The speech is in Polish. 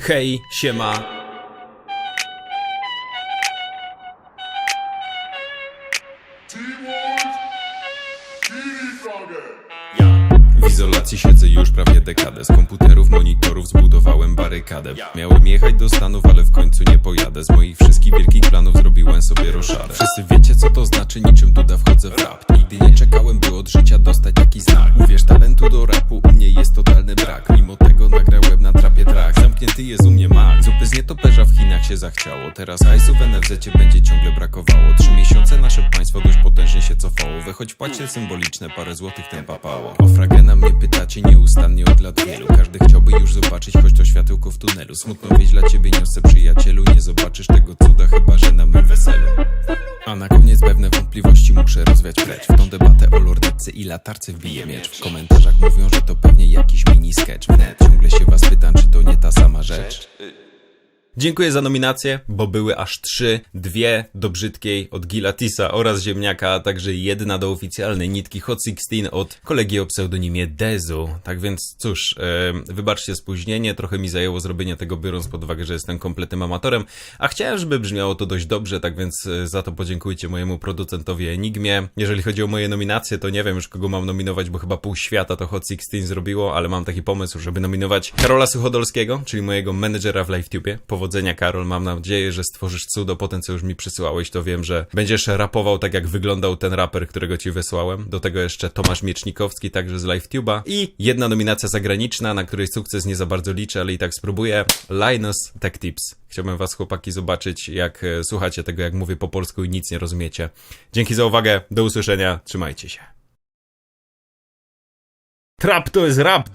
Hej, siema. W izolacji siedzę już prawie dekadę. Z komputerów, monitorów zbudowałem barykadę. Miałem jechać do Stanów, ale w końcu nie pojadę. Z moich wszystkich wielkich planów zrobiłem sobie roszadę Wszyscy wiecie co to znaczy, niczym Duda wchodzę w rap. Nigdy nie czekałem, by od życia dostać taki znak. Uwierz, talentu do rapu Zamknięty jest u mnie mak Zupy z nietoperza w Chinach się zachciało. Teraz hajsu w NFZ będzie ciągle brakowało. Trzy miesiące nasze państwo dość potężnie się cofało. Wychoć płacie symboliczne, parę złotych ten papało. O fragena mnie pytacie nieustannie od lat wielu. Każdy chciałby już zobaczyć, choć to światełko w tunelu. Smutno wieść dla ciebie niosę przyjacielu. Nie zobaczysz tego cuda, chyba że na mym weselu. A na koniec pewne wątpliwości muszę rozwiać precz. W tą debatę o lornetce i latarce wbiję miecz. W komentarzach mówią, Dziękuję za nominacje, bo były aż trzy, dwie do brzydkiej od Gilatisa oraz Ziemniaka, a także jedna do oficjalnej nitki Hot 16 od kolegi o pseudonimie Dezu. Tak więc cóż, wybaczcie spóźnienie, trochę mi zajęło zrobienie tego biorąc pod uwagę, że jestem kompletnym amatorem, a chciałem, żeby brzmiało to dość dobrze, tak więc e, za to podziękujcie mojemu producentowi Enigmie. Jeżeli chodzi o moje nominacje, to nie wiem już kogo mam nominować, bo chyba pół świata to Hot 16 zrobiło, ale mam taki pomysł, żeby nominować Karola Suchodolskiego, czyli mojego menedżera w LiveTube. Powodzenia Karol, mam nadzieję, że stworzysz cudo po tym, co już mi przysyłałeś, to wiem, że będziesz rapował tak, jak wyglądał ten raper, którego ci wysłałem. Do tego jeszcze Tomasz Miecznikowski, także z LiveTube'a. I jedna nominacja zagraniczna, na której sukces nie za bardzo liczę, ale i tak spróbuję. Linus Tech Tips. Chciałbym was, chłopaki, zobaczyć, jak e, słuchacie tego, jak mówię po polsku i nic nie rozumiecie. Dzięki za uwagę, do usłyszenia, trzymajcie się. Trap to jest rap!